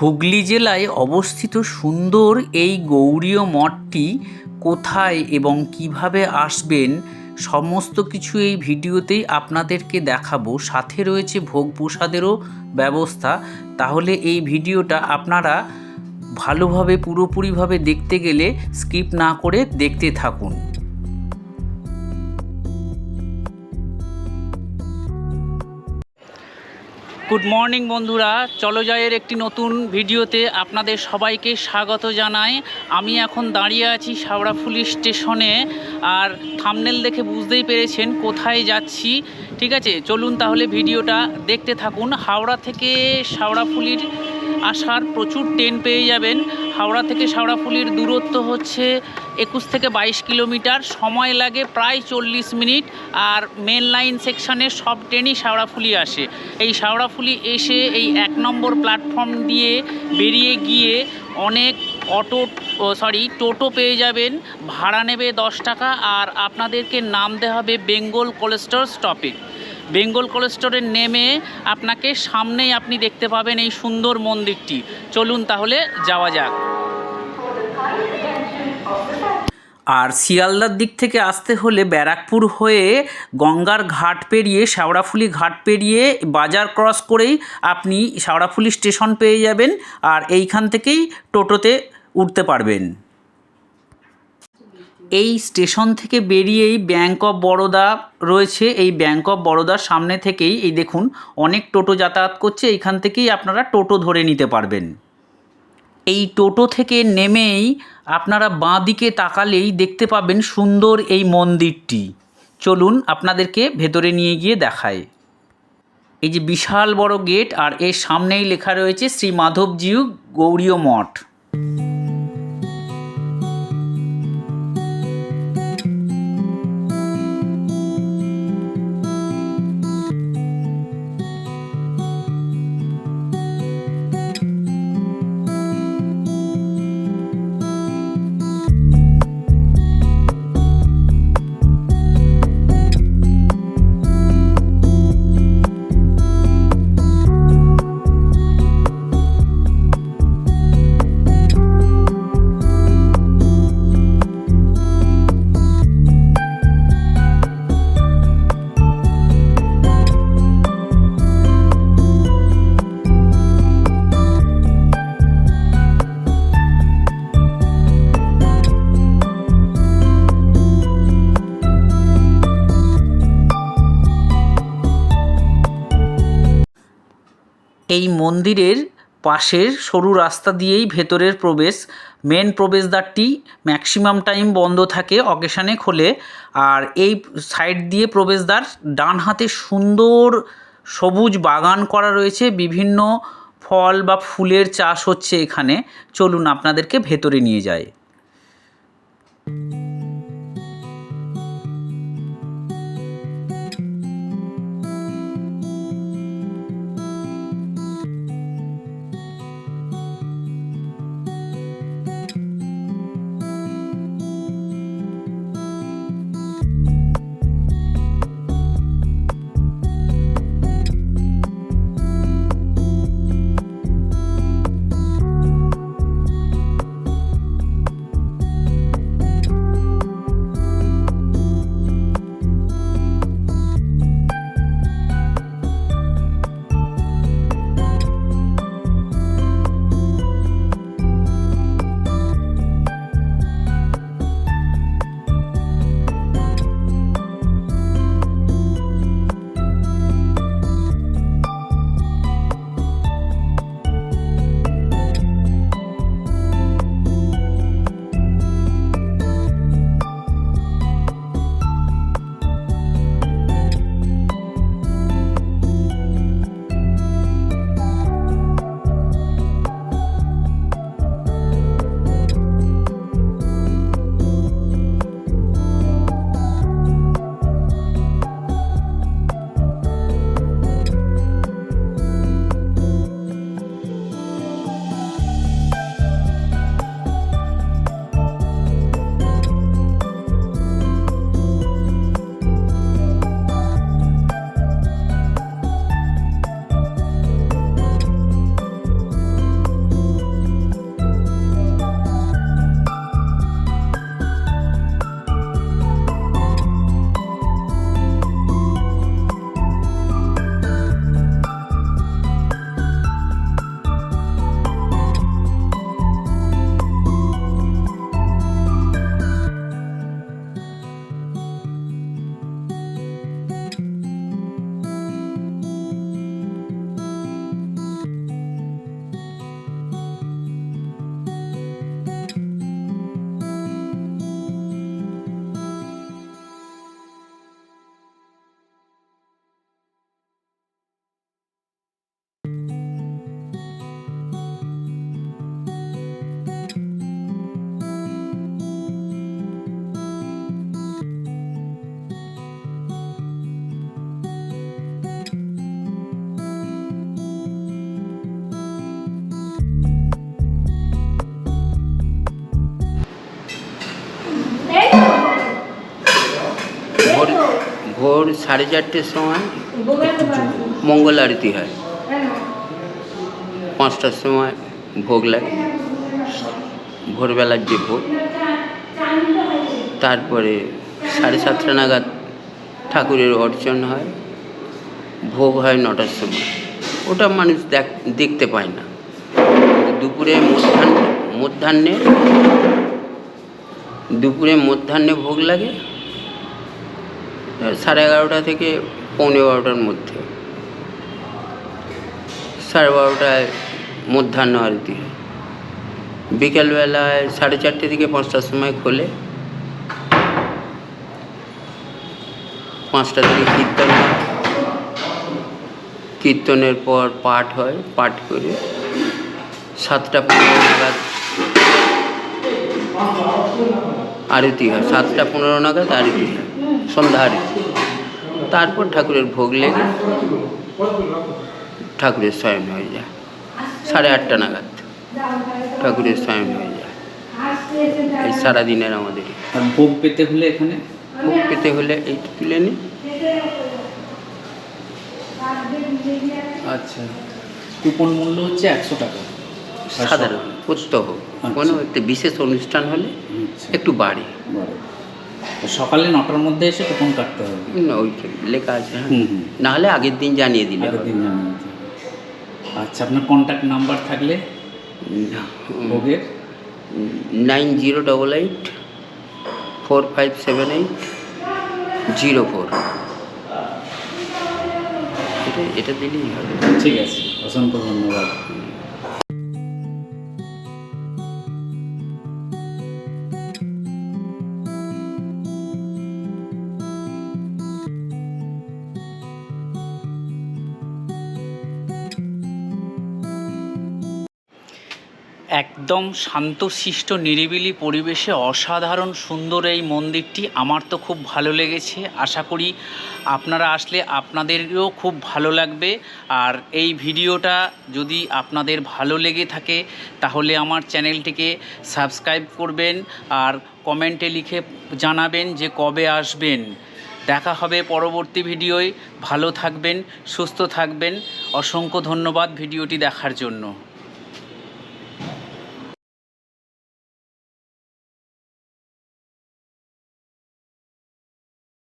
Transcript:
হুগলি জেলায় অবস্থিত সুন্দর এই গৌরীয় মঠটি কোথায় এবং কীভাবে আসবেন, সমস্ত কিছু এই ভিডিওতেই আপনাদেরকে দেখাবো। সাথে রয়েছে ভোগ প্রসাদেরও ব্যবস্থা। তাহলে এই ভিডিওটা আপনারা ভালোভাবে, পুরোপুরিভাবে দেখতে গেলে স্কিপ না করে দেখতে থাকুন। গুড মর্নিং বন্ধুরা। চলো জয়ের একটি নতুন ভিডিওতে আপনাদের সবাইকে স্বাগত জানাই। আমি এখন দাঁড়িয়ে আছি শাওড়াফুলি স্টেশনে। আর থামনেল দেখে বুঝতেই পেরেছেন কোথায় যাচ্ছি। ঠিক আছে, চলুন তাহলে ভিডিওটা দেখতে থাকুন। হাওড়া থেকে শাওড়াফুলির আসার প্রচুর ট্রেন পেয়ে যাবেন। হাওড়া থেকে শাওড়াফুলির দূরত্ব হচ্ছে একুশ থেকে বাইশ কিলোমিটার। সময় লাগে প্রায় চল্লিশ মিনিট আর মেন লাইন সেকশানে সব ট্রেনই শাওড়াফুলি আসে। এই শাওড়াফুলি এসে এই এক নম্বর প্ল্যাটফর্ম দিয়ে বেরিয়ে গিয়ে অনেক অটো সরি টোটো পেয়ে যাবেন। ভাড়া নেবে দশ টাকা আর আপনাদেরকে নামতে হবে বেঙ্গল কোলেস্টোর স্টপে বেঙ্গল কোলেস্টোরে নেমে আপনাকে সামনেই আপনি দেখতে পাবেন এই সুন্দর মন্দিরটি। চলুন তাহলে যাওয়া যাক। আর শিয়ালদার দিক থেকে আসতে হলে ব্যারাকপুর হয়ে গঙ্গার ঘাট পেরিয়ে, শ্যাওড়াফুলি ঘাট পেরিয়ে বাজার ক্রস করেই আপনি শ্যাওড়াফুলি স্টেশন পেয়ে যাবেন আর এইখান থেকেই টোটোতে উঠতে পারবেন। এই স্টেশন থেকে বেরিয়েই ব্যাঙ্ক অফ বরোদা রয়েছে। এই ব্যাঙ্ক অফ বরোদার সামনে থেকেই এই দেখুন, অনেক টোটো যাতায়াত করছে। এইখান থেকেই আপনারা টোটো ধরে নিতে পারবেন। এই টোটো থেকে নেমেই আপনারা বাঁ দিকে তাকালেই দেখতে পাবেন সুন্দর এই মন্দিরটি। চলুন আপনাদেরকে ভেতরে নিয়ে গিয়ে দেখায় এই যে বিশাল বড় গেট, আর এর সামনেই লেখা রয়েছে শ্রী মাধবজিউ গৌরীয় মঠ। এই মন্দিরের পাশের সরু রাস্তা দিয়েই ভেতরের প্রবেশ। মেন প্রবেশদ্বারটি ম্যাক্সিমাম টাইম বন্ধ থাকে অকেশানে খোলে। আর এই সাইড দিয়ে প্রবেশদ্বার ডান হাতে সুন্দর সবুজ বাগান করা রয়েছে। বিভিন্ন ফল বা ফুলের চাষ হচ্ছে এখানে। চলুন আপনাদেরকে ভেতরে নিয়ে যায় ভোর সাড়ে চারটের সময় মঙ্গল আরতি হয়। পাঁচটার সময় ভোগ লাগে। ভোরবেলার যে ভোগ, তারপরে সাড়ে সাতটা নাগাদ ঠাকুরের অর্চন হয়। ভোগ হয় নটার সময়। ওটা মানুষ দেখ, দেখতে পায় না। দুপুরে মধ্যাহ্ন, মধ্যাহ্নে, দুপুরে মধ্যাহ্নে ভোগ লাগে। সাড়ে এগারোটা থেকে পৌনে বারোটার মধ্যে। সাড়ে বারোটায় মধ্যাহ্ন আরতি বিকেলবেলায় সাড়ে চারটে থেকে পাঁচটার সময় খোলে। পাঁচটা থেকে কীর্তন হয়। কীর্তনের পর পাঠ হয়, পাঠ করে সাতটা পনেরো নাগাদ আরতি হয়। সাতটা পনেরো নাগাদ আরতি হয়। সন্ধ্যা তারপর ঠাকুরের ভোগ লেগে ঠাকুরের শয়ন হয়ে যায়। সাড়ে আটটা নাগাদ ঠাকুরের শয়ন হয়ে যায়। এই সারাদিনের আমাদের ভোগ পেতে হলে এখানে? ভোগ পেতে হলে এই তুলে নিই আচ্ছা কুপন মূল্য হচ্ছে একশো টাকা। সাধারণ প্রত্যহ কোনো একটা বিশেষ অনুষ্ঠান হলে আচ্ছা। একটু বাড়ে। সকালে নটার মধ্যে এসে কুপন কাটতে হবে। না, ওই লেখা আছে হ্যাঁ। না হলে আগের দিন জানিয়ে দিলে আগের দিন জানিয়ে আচ্ছা আপনার কন্ট্যাক্ট নাম্বার থাকলে? ভোগের? Nine zero double eight four five seven eight zero four. এটা এটা দিলেই হবে। ঠিক আছে অসংখ্য ধন্যবাদ। একদম শান্তশিষ্ট, নিরিবিলি পরিবেশে অসাধারণ সুন্দর এই মন্দিরটি। আমার তো খুব ভালো লেগেছে। আশা করি আপনারা আসলে আপনাদেরও খুব ভালো লাগবে। আর এই ভিডিওটা যদি আপনাদের ভালো লেগে থাকে, তাহলে আমার চ্যানেলটিকে সাবস্ক্রাইব করবেন আর কমেন্টে লিখে জানাবেন যে কবে আসবেন। দেখা হবে পরবর্তী ভিডিওয়। ভালো থাকবেন, সুস্থ থাকবেন। অসংখ্য ধন্যবাদ ভিডিওটি দেখার জন্য।